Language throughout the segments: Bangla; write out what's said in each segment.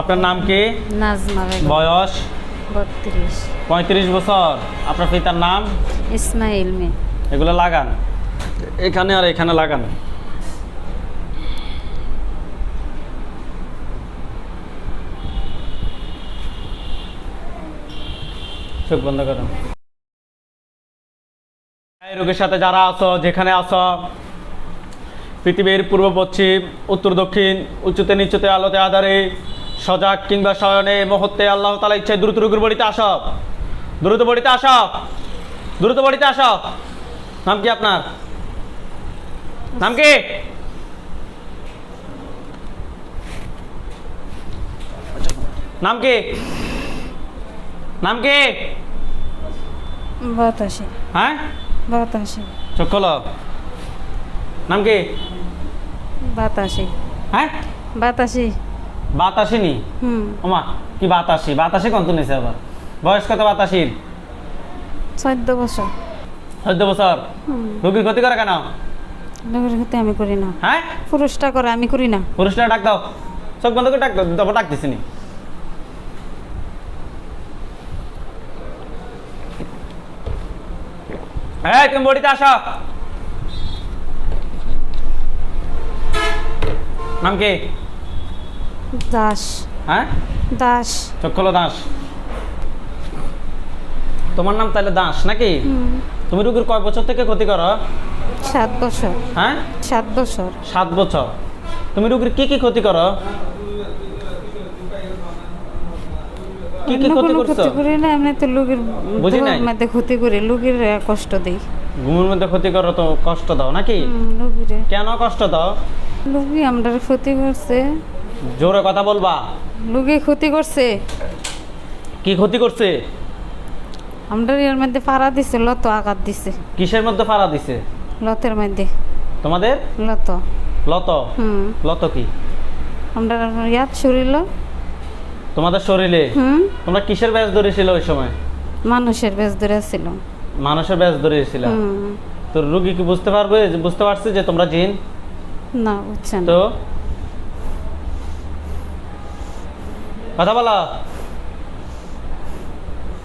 আপনার নাম কি? নাজমা বেগম। বয়স? বত্রিশ। পঁয়ত্রিশ বছর। আপনার পিতার নাম? ইসমাইল মে। এগুলো লাগান। এখানে আর এখানে লাগান। চোখ বন্ধ করুন রোগীর সাথে যারা আছো যেখানে আছো পৃথিবীর পূর্ব পশ্চিম উত্তর দক্ষিণ উচ্চতে নিচুতে আলোতে আধারে সজাগ কিংবা শয়নে মুহূর্তে আল্লাহ তালা ইচ্ছায় দ্রুত রোগীর বাড়িতে আস। দ্রুত বাড়িতে আস। দ্রুত বাড়িতে আস। নাম কি আপনার? নাম কি? নাম কি? নাম কি? বাতাসে। হ্যাঁ? বাতাসে। চোখ নাম কি? বাতাসে। হ্যাঁ? বাতাসে। বাতাসিনী? হুম। ওমা কি বাতাসি? বাতাসি কত নিছে আবার? বয়স কত বাতাসির? চোদ্দ বছর। চোদ্দ বছর? রোগীর ক্ষতি করে কেন? লোকের ক্ষতি আমি করি না। হ্যাঁ? পুরুষটা করে আমি করি না। পুরুষটা ডাক দাও। চোখ বন্ধ করে ডাক দাও তারপর ডাকতেছি নি হ্যাঁ তুমি বডিতে আসো। নাম কি? দাস। হ্যাঁ? দাস। চোখ খোলো দাস। তোমার নাম তাহলে দাস নাকি? তুমি রুগীর কয় বছর থেকে ক্ষতি করো? সাত বছর। হ্যাঁ? সাত বছর। সাত বছর। তুমি রুগীর কি কি ক্ষতি করো? কি কি ক্ষতি করছ? করি না এমনি তো লোকের। মধ্যে ক্ষতি করি লোকের কষ্ট দেই। ঘুমের মধ্যে ক্ষতি করো তো কষ্ট দাও নাকি? লোকের কেন কষ্ট দাও? লোকে আমরা ক্ষতি করছে। জোরে কথা বলবা। লোকে ক্ষতি করছে। কি ক্ষতি করছে? আমরা এর মধ্যে পাড়া দিছে লত আঘাত দিছে। কিসের মধ্যে ফাড়া দিছে? লতের মধ্যে। তোমাদের? লত। লত? হুম। লত কি? আমরা ইয়াদ শরীর তোমাদের শরীরে? হুম। তোমরা কিসের ব্যাস ধরেছিল ওই সময়? মানুষের বেশ ধরে ছিল মানুষের ব্যাস ধরেছিল হুম। তো রুগী কি বুঝতে পারবে? বুঝতে পারছে যে তোমরা জিন? না বুঝছেন তো? কথা বলো।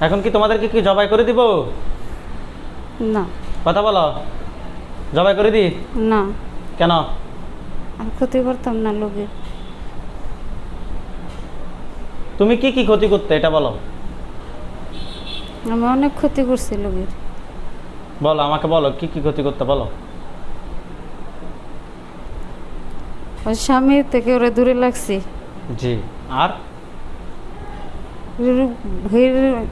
এখন কি তোমাদেরকে কি জবাই করে দিব? না। কথা বলো। জবাই করে দি? না। কেন? আর ক্ষতি করতাম না লোকের। তুমি কি কি ক্ষতি করতে এটা বলো। আমি অনেক ক্ষতি করছি লোকের। বলো আমাকে বলো কি কি ক্ষতি করতে বলো? ওই স্বামীর থেকে ওরা দূরে লাগছি জি আর?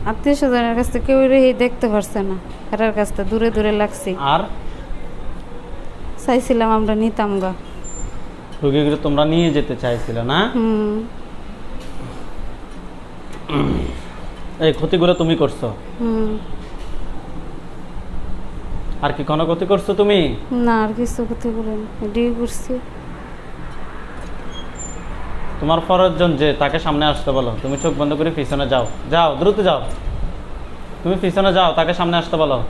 আত্মীয় স্বজনের কাছ থেকে কেউ রে দেখতে পারছে না। এটার কাছ থেকে দূরে দূরে লাগছি আর? চাইছিলাম আমরা নিতাম গা। রুগীগুলো তোমরা নিয়ে যেতে চাইছিলে না? হুম। এই ক্ষতিগুলো তুমি করছ। হুম। আর কি কোনো ক্ষতি করছ তুমি? না আর কিছু ক্ষতি করেন এটাই করছি। তোমার পরেরজন যে তাকে সামনে আসতে বলো। তুমি চোখ বন্ধ করে পিছনে যাও। যাও দ্রুত যাও। তুমি পিছনে যাও তাকে সামনে আসতে বলো।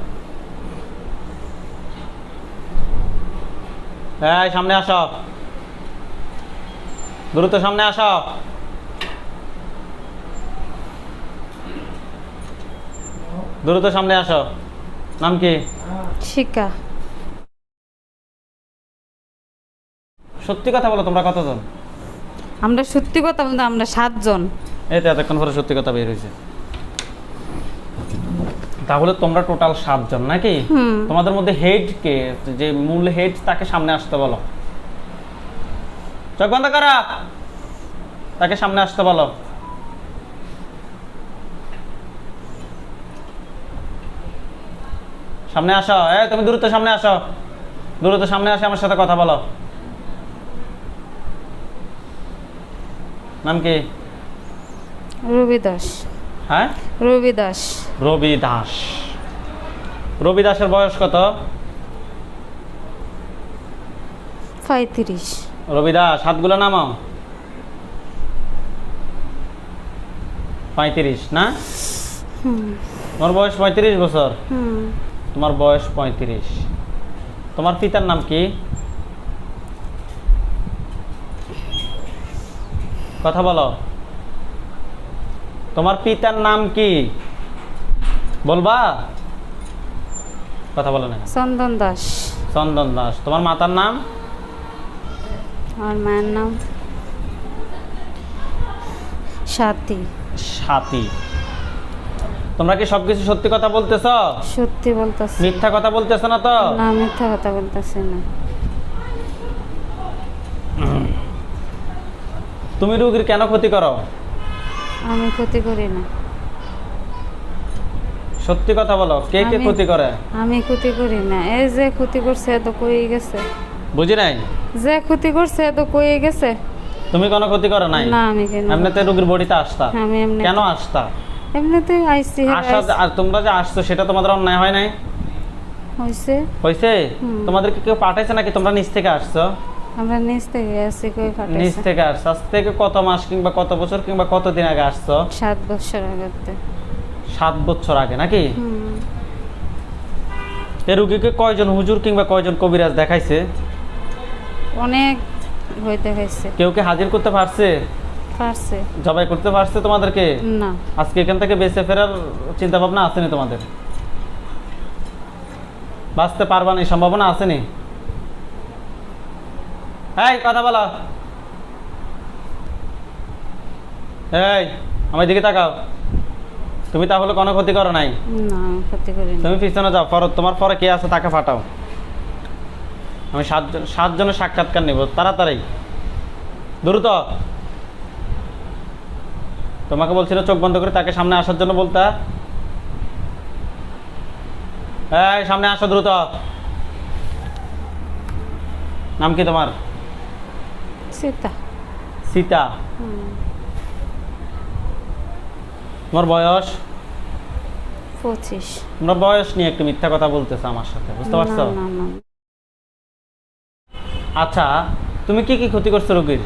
এই সামনে আসো। দ্রুত সামনে আসো। দ্রুত সামনে আসো। নাম কি? শিকা। সত্যি কথা বলো তোমরা কতজন? আমরা সত্যি কথা বলতে আমরা সাতজন। এই তো এতক্ষণ পরে সত্যি কথা বের হয়েছে। তাহলে তোমরা টোটাল সাতজন নাকি? তোমাদের মধ্যে হেড কে যে মূল হেড তাকে সামনে আসতে বলো। চোখ বন্ধ করা। তাকে সামনে আসতে বলো। সামনে আসো। এ তুমি দ্রুত সামনে আসো। দ্রুত সামনে আসে আমার সাথে কথা বলো। নাম কি? রবি দাস। হ্যাঁ? রবি দাস। রবি দাস। রবি দাসের বয়স কত? পঁয়ত্রিশ। রবি দাস হাতগুলো নামাও। পঁয়ত্রিশ না? তোমার বয়স পঁয়ত্রিশ বছর। হুম। তোমার বয়স পঁয়ত্রিশ। তোমার পিতার নাম কি? কথা বলো। তোমার পিতার নাম কি? বলবা? কথা বলো না। চন্দন দাস। চন্দন দাস। তোমার মাতার নাম? আমার মায়ের নাম সাথী। সাথী। তোমরা কি সবকিছু সত্যি কথা বলতেছ? সত্যি বলতেছি। মিথ্যা কথা বলতেছ না তো? না মিথ্যা কথা বলতেছি না। তুমি রুগীর কেন ক্ষতি করো? আমি ক্ষতি করি না। সত্যি কথা বলো কে কে ক্ষতি করে? আমি ক্ষতি করি না। এই যে ক্ষতি করছে এত কই গেছে। বুঝি নাই? যে ক্ষতি করছে এত কই গেছে। তুমি কোনো ক্ষতি করো নাই? না আমি কেন এমনিতে রুগীর বডিতে আসতা আমি এমনি কেন আসতা এমনিতে আইসি আসা আর তোমরা যে আসছো সেটা তোমাদের অন্যায় হয় নাই? হয়েছে হয়েছে হুম। তোমাদেরকে কেউ পাঠাইছে নাকি? তোমরা নিচ থেকে আসছো? আমরা নিচ থেকে আসি কই পাঠাইছে নিচ থেকে আসছো। আজ থেকে কত মাস কিংবা কত বছর কিংবা কত দিন আগে আসছো? সাত বছর আগতে সাত বছর আগে নাকি? হুম। এ রুগীকে কয়জন হুজুর কিংবা কয়জন কবিরাজ দেখাইছে? অনেক হইতে গেছে কেউ কি হাজির করতে পারছে? পারছে। জবাই করতে পারছে তোমাদেরকে? না। আজকে এখান থেকে বেঁচে ফেরার চিন্তা ভাবনা আসেনি তোমাদের? বাঁচতে পারবা না সম্ভাবনা আসেনি? এই কথা বলো। এই আমার দিকে তাকাও। তুমি তাহলে কোনো ক্ষতি করো নাই? তুমি পিছনে যাও ফরত তোমার পরে কে আছে তাকে ফাটাও। আমি সাতজন সাতজনের সাক্ষাৎকার নেব তাড়াতাড়ি। দ্রুত। তোমাকে বলছিল চোখ বন্ধ করে তাকে সামনে আসার জন্য বলতা। এই সামনে আসো দ্রুত। নাম কি তোমার? সীতা। সীতা। তোমার বয়স? পঁচিশ। তোমরা বয়স নিয়ে একটু মিথ্যা কথা বলতেছো আমার সাথে বুঝতে পারছ? আচ্ছা তুমি কি কি ক্ষতি করছ রোগীর?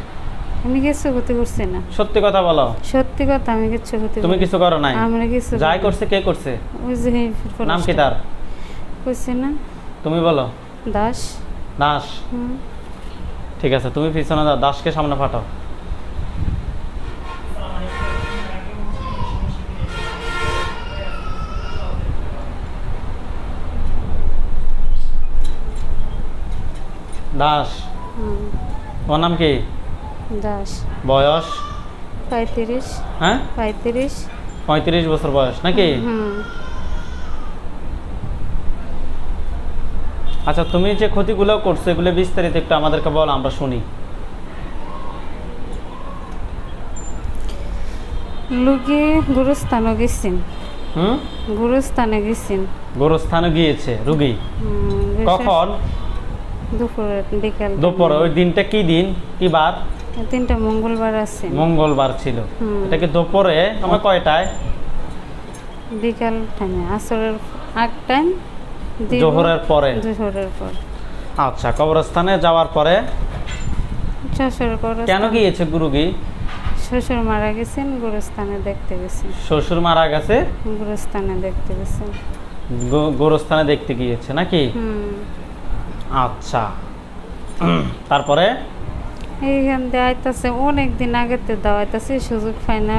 আমি কিছু ক্ষতি করছি না। সত্যি কথা বলো। সত্যি কথা আমি কিছু ক্ষতি তুমি কিছু করো নাই। আমরা কিছু যাই করছে কে করছে? ওই যে নাম কি তার? কইছি না। তুমি বলো। দাস। দাস? ঠিক আছে তুমি পিছনে দাও দাসকে সামনে পাঠাও দাস? তোমার নাম কি? দাস বয়স? পঁয়ত্রিশ। হ্যাঁ? পঁয়ত্রিশ। পঁয়ত্রিশ বছর বয়স নাকি? আচ্ছা তুমি যে ক্ষতিগুলো করছ এগুলো বিস্তারিত একটু আমাদেরকে বলো আমরা শুনি। লুকি গুরুস্থানও গেছেন। হুম? গুরুস্থানে গেছেন। গোরস্থানে গিয়েছে রুগী? কখন? দুপুরে বিকাল। দুপুরে ওই দিনটা কি দিন? কি বার? তিনটা মঙ্গলবার আছে। মঙ্গলবার ছিল। হুম। এটা কি দুপুরে? আমার কয়টায়? বিকাল টাইমে আসরের আগ টাইম জোহরের পরে। জোহরের পর। আচ্ছা কবরস্থানে যাওয়ার পরে? শ্বশুর কেন গিয়েছে রুগী শ্বশুর মারা গেছেন গুরুস্থানে দেখতে গেছেন। শ্বশুর মারা গেছে? গুরুস্থানে দেখতে গেছেন। গোরস্থানে দেখতে গিয়েছে নাকি? হুম। আচ্ছা। তারপরে? এইখান দিয়ে আইতাছে অনেক দিন আগেতে দাওয়াইতাছে সুযোগ পাই না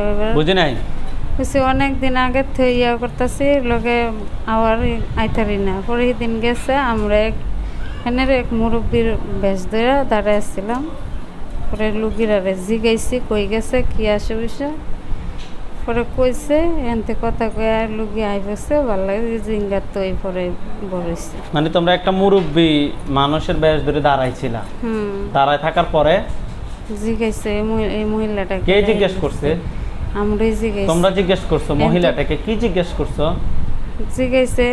এবার বুঝি নাই? বুঝছি অনেক দিন আগে থেকে ইয়া করতেছি লোকে আবার আইতারি না। পরে দিন গেছে আমরা এক এখানের এক মুরব্বীর বেশ ধরে দাঁড়াইছিলাম পরে লুগিরারে জিগাইছি কই গেছে কি আসে বিষয় পরে কইছে এনতে কথা কয়ে আর লুগি আই বসে ভালো লাগে জিঙ্গার তো এই পরে বড়ইছে মানে তোমরা একটা মুরব্বী মানুষের বেশ ধরে দাঁড়াইছিলা। হুম। দাঁড়ায় থাকার পরে জিগাইছে এই মহি- এই মহিলাটাকে। কে জিজ্ঞেস করছে? আমরাই জিগাইছি। তোমরা জিজ্ঞেস করছ মহিলাটাকে কি জিজ্ঞেস করছ? জিগাইছে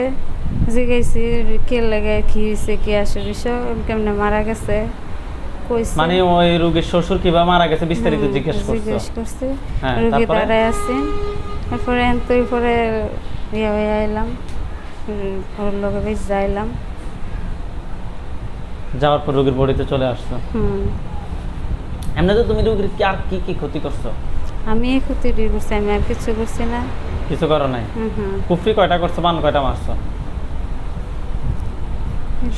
জিগাইছি কে লাগে কি হয়েছে কি আসে বিষয় কেমনে মারা গেছে। কইছে। মানে ওই রোগীর শ্বশুর কীভাবে মারা গেছে বিস্তারিত জিজ্ঞেস করছ। জিজ্ঞেস করছে। হ্যাঁ, রুগী দাঁড়ায় তারপরে এনতই পরে ইয়ে হয়ে আইলাম। ওর লোকে বেশ যাইলাম। যাওয়ার পর রোগীর বডিতে চলে আসছো? হুম। এমনি তো তুমি রোগীর কি আর কি কি ক্ষতি করছ? আমি ক্ষতি করছি আমি আর কিছু করছি না। কিছু করো নাই? কুফরি কয়টা করছ বান কয়টা মারছো?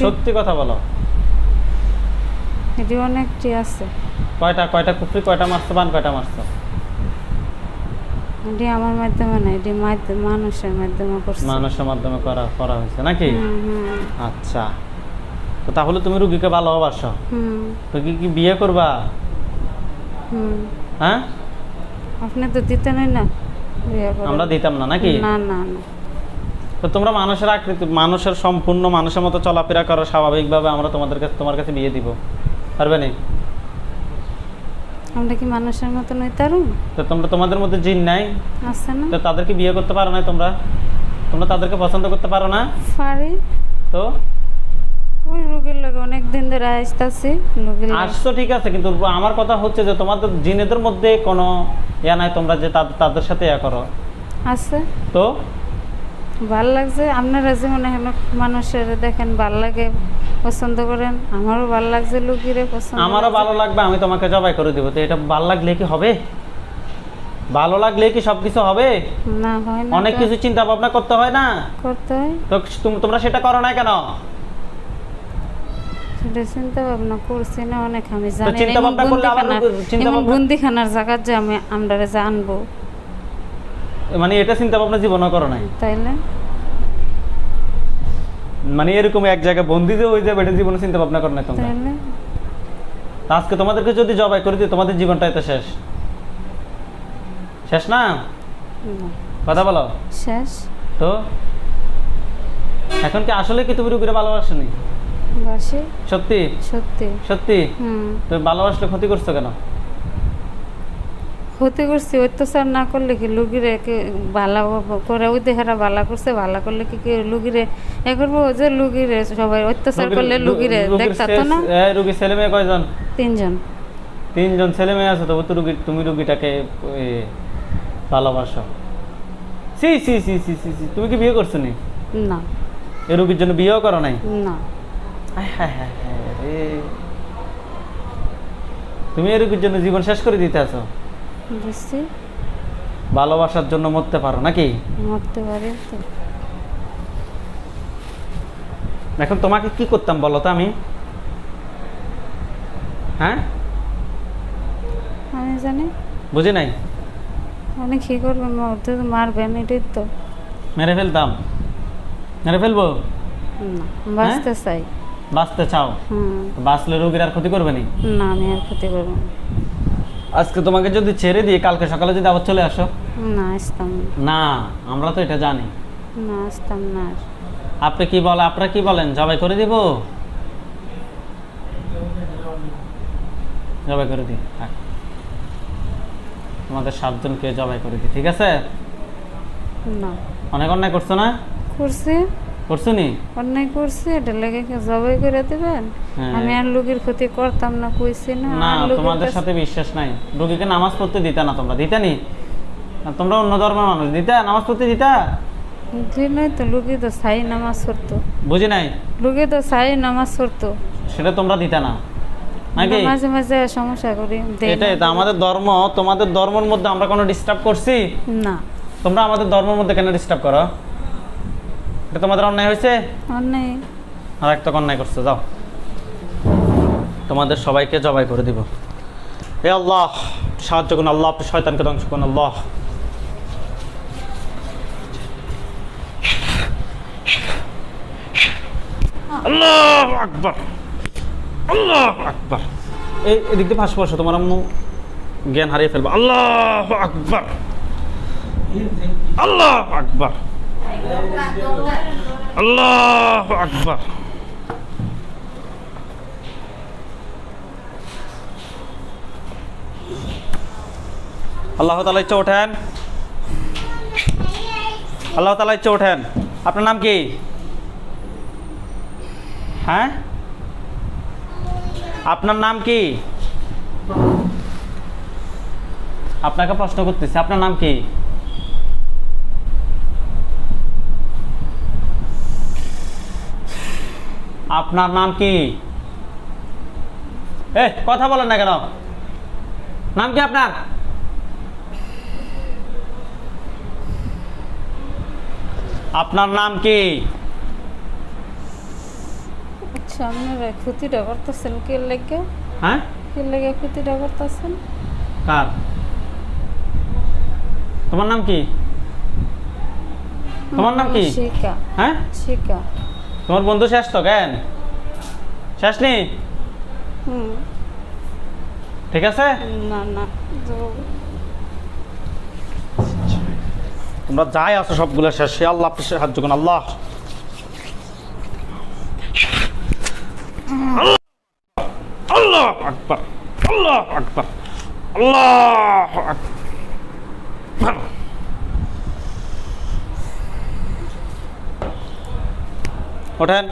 সত্যি কথা বলো। এটি অনেকটি আছে। কয়টা কয়টা কুফরি কয়টা মারছো বান কয়টা মারছো? এটি আমার মাধ্যমে না এটি মানুষের মাধ্যমে করছে। মানুষের মাধ্যমে করা করা হয়েছে নাকি? আচ্ছা। তো তাহলে তুমি রুগীকে ভালোবাসো? হুম, তো কি কি বিয়ে করবা? হুম। হ্যাঁ? আপনি তো দিতেনই না আমরা দিতাম না নাকি? না না না। তো তোমরা মানুষের আকৃতি মানুষের সম্পূর্ণ মানুষের মতো চলাফেরা করো স্বাভাবিকভাবে আমরা তোমাদের কাছে তোমার কাছে বিয়ে দিব। পারবে নি? আমরা কি মানুষের মতো নই তারুন তো তোমরা তোমাদের মধ্যে জিন নাই? আছে না। তো তাদেরকে বিয়ে করতে পারো না তোমরা? তোমরা তাদেরকে পছন্দ করতে পারো না? পারি তো? ওই রোগীর লোক অনেক দিন ধরে আসতেছি রোগীর আসছো ঠিক আছে কিন্তু আমার কথা হচ্ছে যে তোমাদের জিনেদের মধ্যে কোনো ইয়া নাই তোমরা যে তাদের- তাদের সাথে ইয়া করো। আছে। তো? ভালো লাগছে। আপনারা যেমন এখন মানুষের দেখেন ভালো লাগে পছন্দ করেন আমারও ভালো লাগছে লুকিরে পছন্দ আমারও ভালো লাগবে আমি তোমাকে জবাই করে দেবো। তো এটা ভালো লাগলে কি হবে? ভালো লাগলে কি সব কিছু হবে? না হয় না অনেক কিছু চিন্তা ভাবনা করতে হয় না? করতে হয়। তো তুম- তোমরা সেটা করো না কেন? চিন্তা ভাবনা করছি না অনেক আমি জানি। চিন্তা ভাবনা করলে আবার চিন্তা ভাবনা- বন্দিখানার জায়গা যে আমি আমরা জানব মানে এটা চিন্তা ভাবনা জীবনও করো নাই। তাইলে মানে এরকম এক জায়গায় বন্দি যে হয়ে যাবে এটা জীবনে চিন্তা ভাবনা করো না তোমরা। তাইলে আজকে তোমাদেরকে যদি জবাই করে দিই তোমাদের জীবনটাই তো শেষ। শেষ না। কথা বলো। শেষ? তো? এখন কি আসলে কি তুমি রুগীরা ভালোবাসনি? বাসি। সত্যি? সত্যি। সত্যি? হুম। তুমি ভালোবাসলে ক্ষতি করছ কেন? ক্ষতি করছি অত্যাচার না করলে কি লুগিরে ভালো করে ওই দেহারা ভালো করছে ভালো করলে কি কি লুগিরে এ করব? যে লুগিরে সবাই অত্যাচার করলে লুগিরে দেখতা তো না? এ, রুগীর ছেলে মেয়ে কয়জন? তিনজন। তিনজন ছেলে মেয়ে আছে তবু তো রুগী তুমি রুগীটাকে ভালোবাসো। সি সি সি সি সি সি তুমি কি বিয়ে করছ নি? না। এই রুগীর জন্য বিয়েও করো নাই? না। হায় হায় হায়। তুমি এই রুগীর জন্য জীবন শেষ করে দিতে আছো? বুঝছি ভালোবাসার জন্য মরতে পারো নাকি? মরতে পারি তো। এখন তোমাকে কি করতাম বলো তো আমি? হ্যাঁ? আমি জানি। বুঝি নাই? অনেক কি করবেন মরতে তো মারবেন এটাই তো। মেরে ফেলতাম। মেরে ফেলব? না বাঁচতে চাই। বাঁচতে চাও? হুম। বাঁচলে রোগীর আর ক্ষতি করবে নি? না আমি আর ক্ষতি করব না। আজকে তোমাকে যদি ছেড়ে দিয়ে কালকে সকালে যদি আবার চলে আসো? না আসতাম না। আমরা তো এটা জানি। না আসতাম না আপনি কি বলে আপনারা কি বলেন? জবাই করে দিব? জবাই করে দিই। তোমাদের সাতজনকে জবাই করে দিই ঠিক আছে? না। অনেক অন্যায় করছ না? করছি। করছ নি অন্যায় করছি এটা লেগে জবাই করে দেবেন? হ্যাঁ। আমি আর লোকের ক্ষতি করতাম না কইছি না না তোমাদের সাথে বিশ্বাস নাই। রোগীকে নামাজ পড়তে দিতা না তোমরা। দিতা নি? তোমরা অন্য ধর্মের মানুষ। দিতা? নামাজ পড়তে দিতা? নয় তো লোকে তো সাই নামাজ পড়তো। বুঝি নাই? লোকে তো সাই নামাজ পড়তো। সেটা তোমরা দিতা না। নাকি? মাঝে মাঝে সমস্যা করি এটাই তো আমাদের ধর্ম তোমাদের ধর্মের মধ্যে আমরা কোনো ডিস্টার্ব করছি? না। তোমরা আমাদের ধর্মের মধ্যে কেন ডিস্টার্ব করো? এটা তোমাদের অন্যায় হয়েছে? অন্যায়। আর একটা অন্যায় করছ যাও। তোমাদের সবাইকে জবাই করে দিব। হে আল্লাহ সাহায্য করুন আল্লাহ আপনি শয়তানকে ধ্বংস করুন আল্লাহ। আল্লাহ আকবার। আল্লাহ আকবার। এই এদিক দিয়ে ফাঁস বসো তোমার আম্মু জ্ঞান হারিয়ে ফেলব। আল্লাহ আকবার। আল্লাহ আকবার। আল্লাহ আকবার আল্লাহ তালা ইচ্ছা ওঠেন আল্লাহ তালা ইচ্ছা ওঠেন আপনার নাম কি হ্যাঁ আপনার নাম কি আপনাকে প্রশ্ন করতেছি আপনার নাম কি আপনার নাম কি? এ কথা বলেন না কেন? নাম কি আপনার? আপনার নাম কি? আচ্ছা ক্ষতিটা করতেছেন কে লেগে? হ্যাঁ? কি লেগে ক্ষতিটা করতেছেন? কার? তোমার নাম কি? তোমার নাম কি? শিকা। হ্যাঁ? শিকা। তোমার বন্ধু শেষ তো কেন? শেষ নি? ঠিক আছে? না না তোমরা যাই আছো সবগুলো শেষ। সে আল্লাহ আপনি সাহায্য করুন আল্লাহ। আল্লাহ আকবার আল্লাহ আকবার আল্লাহ আকবার। ওঠেন।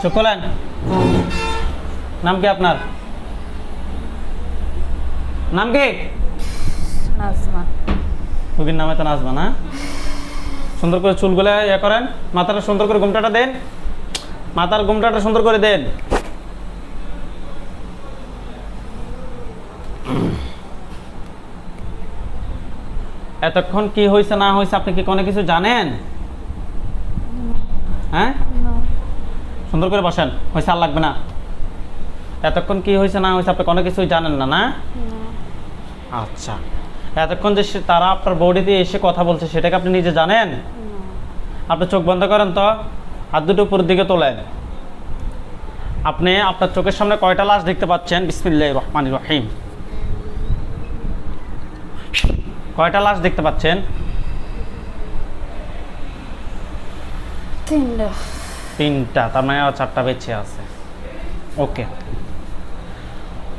চোখ খোলেন। নাম কি আপনার? নাম কি? রুগীর নামে তো নাচবা না? সুন্দর করে চুলগুলো ইয়ে করেন। মাথাটা সুন্দর করে ঘুমটাটা দেন। মাথার ঘুমটাটা সুন্দর করে দেন। এতক্ষণ কি হয়েছে না হয়েছে আপনি কি কোনো কিছু জানেন? হ্যাঁ? সুন্দর করে বসেন হয়েছে আর লাগবে না। এতক্ষণ কি হয়েছে না হয়েছে আপনি কোনো কিছুই জানেন না না? আচ্ছা। এতক্ষণ যে তারা আপনার বডিতে এসে কথা বলছে সেটাকে আপনি নিজে জানেন। আপনি চোখ বন্ধ করেন তো হাত দুটো উপরের দিকে তোলেন। আপনি আপনার চোখের সামনে কয়টা লাশ দেখতে পাচ্ছেন? বিসমিল্লাহ রহমান রহিম। কয়টা লাশ দেখতে পাচ্ছেন? তিনটা। তিনটা তার মানে আর চারটা বেঁচে আছে। ওকে।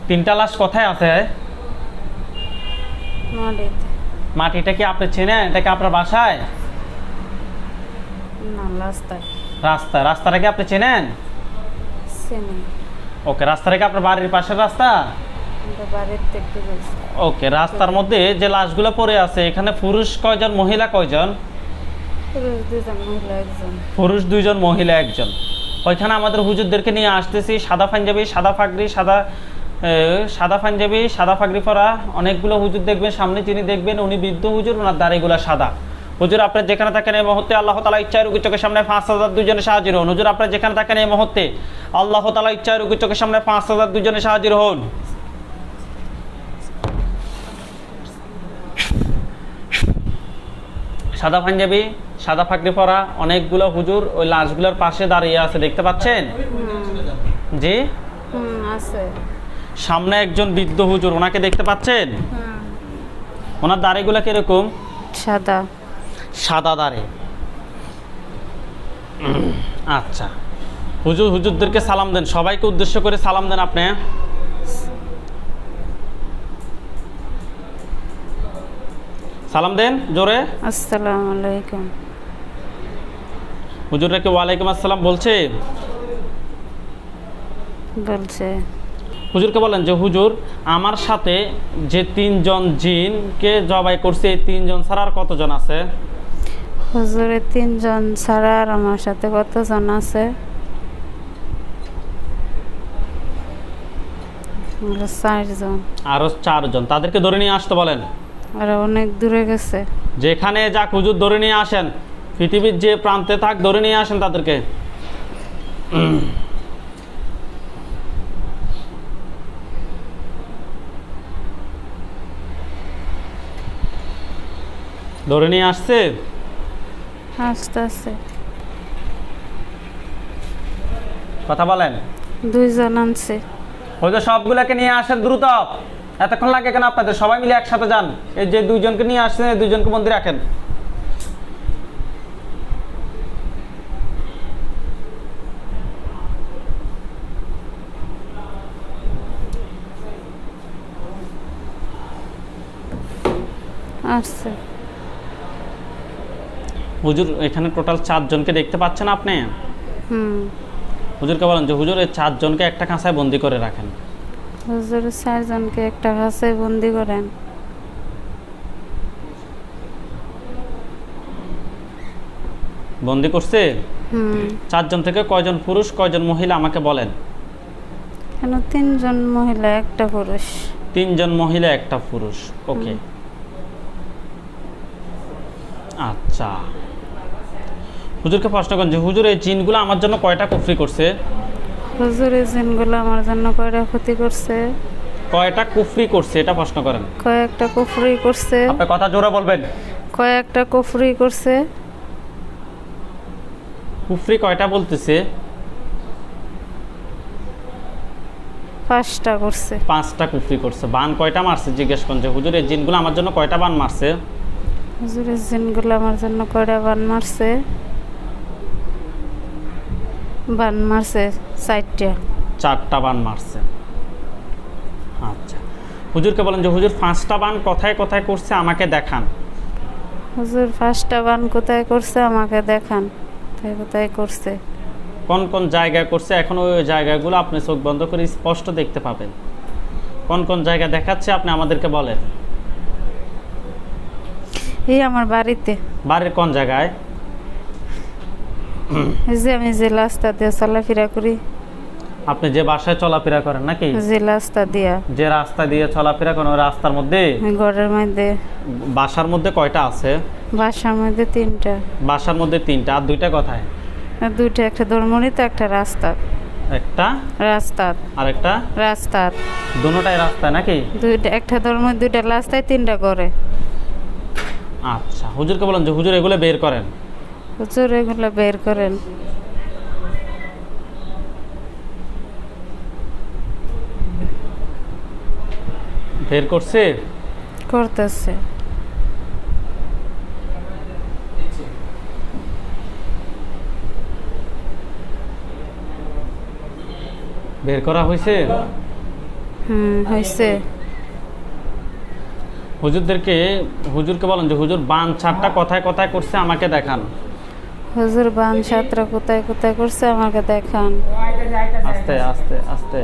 তিনটা লাশ কোথায় আছে? মাটিটা কি আপনি চেনেন? এটা কি আপনার বাসায়? না রাস্তায়। রাস্তা রাস্তাটা কি আপনি চেনেন। ওকে রাস্তাটা কি আপনার বাড়ির পাশের রাস্তা? ওকে রাস্তার মধ্যে যে লাশগুলো পড়ে আছে এখানে পুরুষ কয়জন মহিলা কয়জন? পুরুষ দুজন মহিলা একজন। দুইজন মহিলা একজন। ওইখানে আমাদের হুজুরদেরকে নিয়ে আসতেছি সাদা পাঞ্জাবি সাদা ফাগড়ি সাদা সাদা পাঞ্জাবি সাদা ফাগড়ি পরা। অনেকগুলো হুজুর দেখবেন সামনে যিনি দেখবেন উনি বৃদ্ধ হুজুর ওনার দাড়িগুলো সাদা। হুজুর আপনার যেখানে থাকেন এই মুহূর্তে আল্লাহ তালা ইচ্ছায় রুগীর চোখের সামনে পাঁচ হাজার দুজনে সাহায্য হন হুজুর আপনার যেখানে থাকেন এই মুহূর্তে আল্লাহ তালা ইচ্ছায় রুগীর চোখের সামনে পাঁচ হাজার দুজনে সাহায্য হন সাদা পাঞ্জাবি সাদা ফাকরি পরা অনেকগুলো হুজুর ওই লাশগুলোর পাশে দাঁড়িয়ে আছে দেখতে পাচ্ছেন? জি? আছে। সামনে একজন বৃদ্ধ হুজুর ওনাকে দেখতে পাচ্ছেন? ওনার দাড়িগুলো কীরকম? সাদা। সাদা দাড়ি। আচ্ছা। হুজুর হুজুরদেরকে সালাম দেন সবাইকে উদ্দেশ্য করে সালাম দেন আপনি। সালাম দেন জোরে। আসসালামু আলাইকুম। হুজুররা কি ওয়ালাইকুম আসসালাম বলছে? বলছে। হুজুরকে বলেন যে হুজুর আমার সাথে যে তিনজন জিনকে জবাই করছে এই তিনজন ছাড়া আর কতজন আছে? হুজুরের তিনজন ছাড়া আর আমার সাথে কতজন আছে? চারজন। আরও চারজন। তাদেরকে ধরে নিয়ে আসতে বলেন। আর অনেক দূরে গেছে। যেখানে যাক হুজুর ধরে নিয়ে আসেন। পৃথিবীর যে প্রান্তে থাক ধরে নিয়ে আসেন তাদেরকে। ধরে নিয়ে আসছে? আস্তে আস্তে কথা বলেন। দুইজন আনছে। হয়তো সবগুলোকে নিয়ে আসেন দ্রুত। এতক্ষণ লাগে কেন আপনাদের? সবাই মিলে একসাথে যান। এই যে দুইজনকে নিয়ে আসছেন এই দুইজনকে মন্দিরে রাখেন। আসছে হুজুর এখানে টোটাল চারজনকে দেখতে পাচ্ছেন আপনি? হুম। হুজুরকে বলেন যে হুজুর এই চারজনকে একটা কাঁসায় বন্দি করে রাখেন। হুজুর চারজনকে একটা কাছে বন্দি করেন। বন্দি করছে? চারজন থেকে কয়জন পুরুষ কয়জন মহিলা আমাকে বলেন। কেন তিনজন মহিলা একটা পুরুষ। তিনজন মহিলা একটা পুরুষ। ওকে। আচ্ছা। হুজুরকে প্রশ্ন করেন যে হুজুর এই জিনগুলো আমার জন্য কয়টা কুফরি করছে? হুজুরের জিনগুলো আমার জন্য কয়টা ক্ষতি করছে? কয়টা কুফরি করছে এটা প্রশ্ন করেন। কয়েকটা কুফরি করছে। আপনার কথা জোরে বলবেন। কয়েকটা কুফরি করছে। কুফরি কয়টা বলতেছে? পাঁচটা করছে। পাঁচটা কুফরি করছে। বান কয়টা মারছে জিজ্ঞেস করছে হুজুর এই জিনগুলো আমার জন্য কয়টা বান মারছে? হুজুরের জিনগুলো আমার জন্য কয়টা বান মারছে? বান মারছে চারটা। চারটা বান মারছে। আচ্ছা। হুজুরকে বলেন যে হুজুর পাঁচটা বান কোথায় কোথায় করছে আমাকে দেখান। হুজুর পাঁচটা বান কোথায় করছে আমাকে দেখান। কোথায় কোথায় করছে? কোন কোন জায়গায় করছে? এখন ওই জায়গাগুলো আপনি চোখ বন্ধ করে স্পষ্ট দেখতে পাবেন। কোন কোন জায়গা দেখাচ্ছে আপনি আমাদেরকে বলেন। এই আমার বাড়িতে। বাড়ির কোন জায়গায়? যে আমি যে রাস্তা দিয়ে চলাফেরা করি। আপনি যে বাসায় চলাফেরা করেন নাকি? যে রাস্তা দিয়া। যে রাস্তা দিয়ে চলাফেরা করেন ওই রাস্তার মধ্যে? ঘরের মধ্যে। বাসার মধ্যে কয়টা আছে? বাসার মধ্যে তিনটা। বাসার মধ্যে তিনটা আর দুইটা কথায়? দুইটা একটা দরমনি তো একটা রাস্তা একটা? রাস্তা আর একটা? রাস্তা দুটাই রাস্তা নাকি? দুইটা একটা দরমনি দুইটা রাস্তায় তিনটা করে আচ্ছা হুজুরকে বলেন যে হুজুর এগুলো বের করেন। হুজুর এগুলো বের করেন। বের করছে? করতেছে। বের করা হয়েছে? হুম হয়েছে। হুজুরদেরকে হুজুরকে বলেন যে হুজুর বান চারটা কথায় কথায় করছে আমাকে দেখান। হুজুর বান সাতরা কোথায় কোথায় করছে আমাকে দেখান। আস্তে আস্তে আস্তে।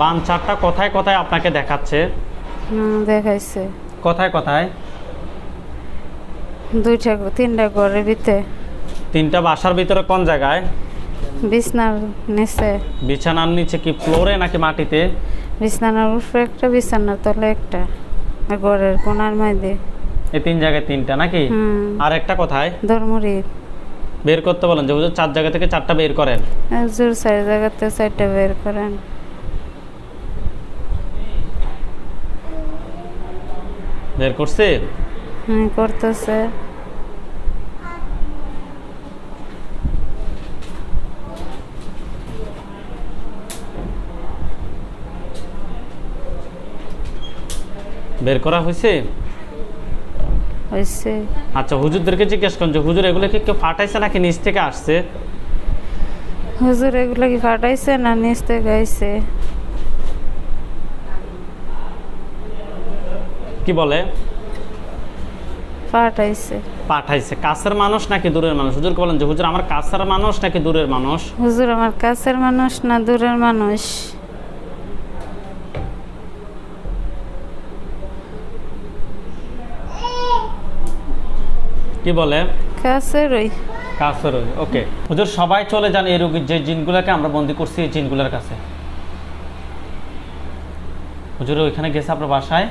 বান চারটা কোথায় কোথায় আপনাকে দেখাচ্ছে? হুম দেখাইছে। কোথায় কোথায়? দুইটা তিনটা ঘরের ভিতরে। তিনটা বাসার ভিতরে কোন জায়গায়? বিছনার নিচে। বিছানার নিচে কি ফ্লোরে নাকি মাটিতে? বিছানার উপরে একটা বিছানার তলে একটা আর ঘরের কোনার মধ্যে। এই তিন জায়গায় তিনটা নাকি? আর একটা কথায়? ধর্মরি। বের করতে বলেন যে হুজুর চার জায়গা থেকে চারটা বের করেন। জোর চার জায়গাতে চারটা বের করেন। বের করছে? হুম করতেছে। বের করা হয়েছে? হয়েছে। আচ্ছা হুজুরদেরকে জিজ্ঞেস করেন যে হুজুর এগুলো কি কেউ ফাটাইছে নাকি নিচ থেকে আসছে? হুজুর এগুলো কি ফাটাইছে না নিচ থেকে আইছে? কি বলে? ফাটাইছে। পাঠাইছে। কাছের মানুষ নাকি দূরের মানুষ? হুজুরকে বলেন যে হুজুর আমার কাছের মানুষ নাকি দূরের মানুষ? হুজুর আমার কাছের মানুষ না দূরের মানুষ? কি বলে? কাছের ওই ওকে হুজুর সবাই চলে যান এই রোগীর যে জিনগুলোকে আমরা বন্দি করছি এই জিনগুলোর কাছে। হুজুর ওইখানে গেছে আপনার বাসায়?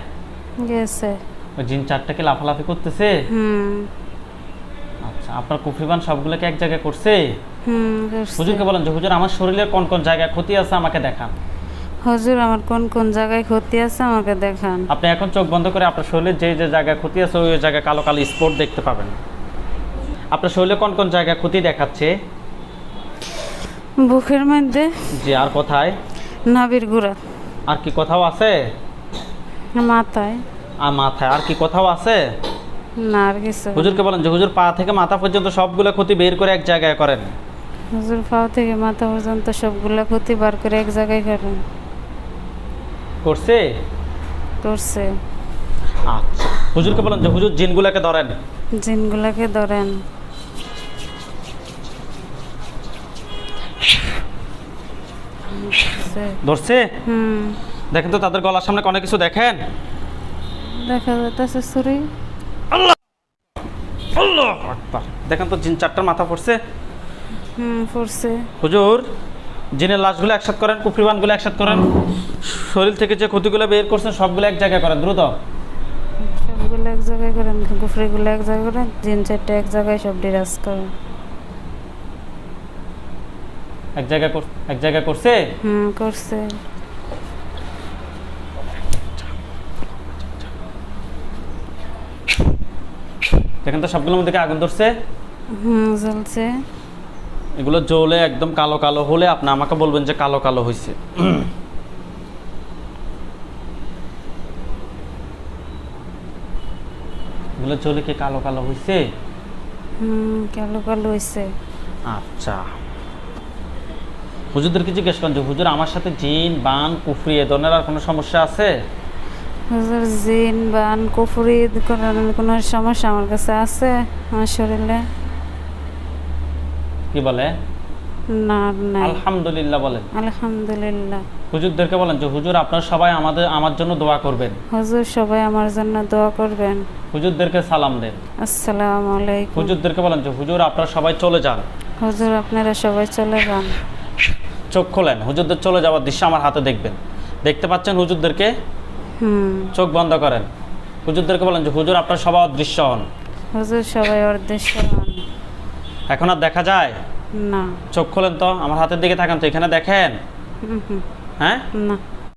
গেছে। ওই জিন চারটাকে লাফালাফি করতেছে? হুম। আচ্ছা আপনার কুফরিবান সবগুলোকে এক জায়গায় করছে? হুম। হুজুরকে বলেন যে হুজুর আমার শরীরের কোন কোন জায়গায় ক্ষতি আছে আমাকে দেখান। হুজুর আমার কোন কোন জায়গায় ক্ষতি আছে আমাকে দেখান। আপনি এখন চোখ বন্ধ করে আপনার শরীরের যে যে জায়গায় ক্ষতি আছে ওই জায়গায় কালো কালো স্পট দেখতে পাবেন। আপনার শরীরে কোন কোন জায়গায় ক্ষতি দেখাচ্ছে? বুকের মধ্যে। যে আর কোথায়? নাবির গুড়া। আর কি কোথাও আছে? মাথায়। আর মাথায় আর কি কোথাও আছে? না আর কিছু হুজুরকে বলেন যে হুজুর পা থেকে মাথা পর্যন্ত সবগুলো ক্ষতি বের করে এক জায়গায় করেন। হুজুর পা থেকে মাথা পর্যন্ত সবগুলো ক্ষতি বার করে এক জায়গায় করেন। করছে? করছে। আচ্ছা। হুজুরকে বলেন যে হুজুর জিনগুলোকে ধরেন। জিনগুলাকে ধরেন। ধরছে? হুম। দেখেন তো তাদের গলার সামনে অনেক কিছু দেখেন। দেখা যাচ্ছে ছুরি। আল্লাহ আকবার। দেখেন তো জিন চারটার মাথা পড়ছে। হুম পড়ছে। হুজুর জিনের লাশগুলো একসাথ করেন কুফরিবানগুলো একসাথ করেন শরীর থেকে যে ক্ষতিগুলো বের করছেন সবগুলো এক জায়গায় করেন দ্রুত। সবগুলো এক জায়গায় করেন এক জায়গায় করেন চারটে এক জায়গায় সব ডিরাজ করেন। এক জায়গায় এক জায়গায় করছে? হুম করছে। দেখেন তো সবগুলোর মধ্যে আগুন ধরছে? হুম জ্বলছে। এগুলো জ্বলে একদম কালো কালো হলে আপনি আমাকে বলবেন যে কালো কালো হয়েছে এগুলো জ্বলে কি কালো কালো হয়েছে হুম কালো কালো হয়েছে আচ্ছা। হুজুরদেরকে জিজ্ঞেস করেন যে হুজুর আমার সাথে জিন বান কুফরি এ ধরনের আর কোনো সমস্যা আছে? হুজুর জিন বান কুফরি কোনো সমস্যা আমার কাছে আছে আমার শরীরে। কি বলে? না আলহামদুলিল্লাহ বলেন আলহামদুলিল্লাহ। হুজুরদেরকে বলেন যে হুজুর আপনারা সবাই আমাদের আমার জন্য দোয়া করবেন। হুজুর সবাই আমার জন্য দোয়া করবেন। হুজুরদেরকে সালাম দেন। আসসালামু আলাইকুম। হুজুরদেরকে বলেন যে হুজুর আপনারা সবাই চলে যান। হুজুর আপনারা সবাই চলে যান। চোখ খোলেন। হুজুরদের চলে যাওয়ার দৃশ্য আমার হাতে দেখবেন। দেখতে পাচ্ছেন হুজুরদেরকে? হুম। চোখ বন্ধ করেন। হুজুরদেরকে বলেন যে হুজুর আপনার সবাই অদৃশ্য হন। হুজুর সবাই অদৃশ্য হন। এখন আর দেখা যায়? না। চোখ খোলেন তো আমার হাতের দিকে থাকেন তো এখানে দেখেন? হ্যাঁ? না।